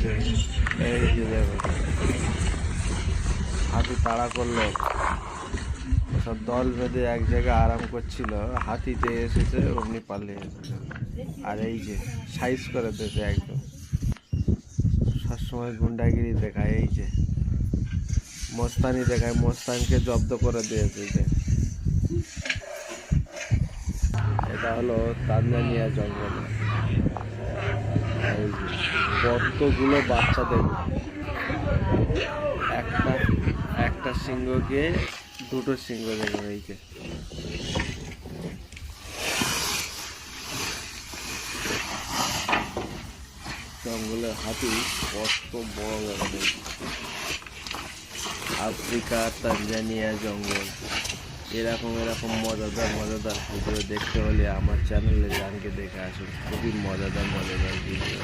এই যে দেখো হাতি তাড়া করল। সব দল বেঁধে এক জায়গায় আরাম করছিল। হাতিতে এসেছে, অমনি পালিয়ে আর এই যে, সাইজ করে দিয়েছে একদম। সবসময় গুন্ডাগিরি দেখায়, এই যে। মস্তানি দেখায়, মস্তানকে জব্দ করে দিয়েছে যে। এটা হলো তানজানিয়া জঙ্গল। এই যে। কতগুলো বাচ্চা দেখো একটা একটা সিংহকে, দুটো সিংহ দেখো এই যে জঙ্গলের হাতি কত বড় বড় আফ্রিকা, তানজানিয়া জঙ্গল। এরকম এরকম মজাদার মজাদার ভিডিও দেখতে হলে আমার চ্যানেলে জানকে দেখে আসুন। খুবই মজাদার মজাদার ভিডিও।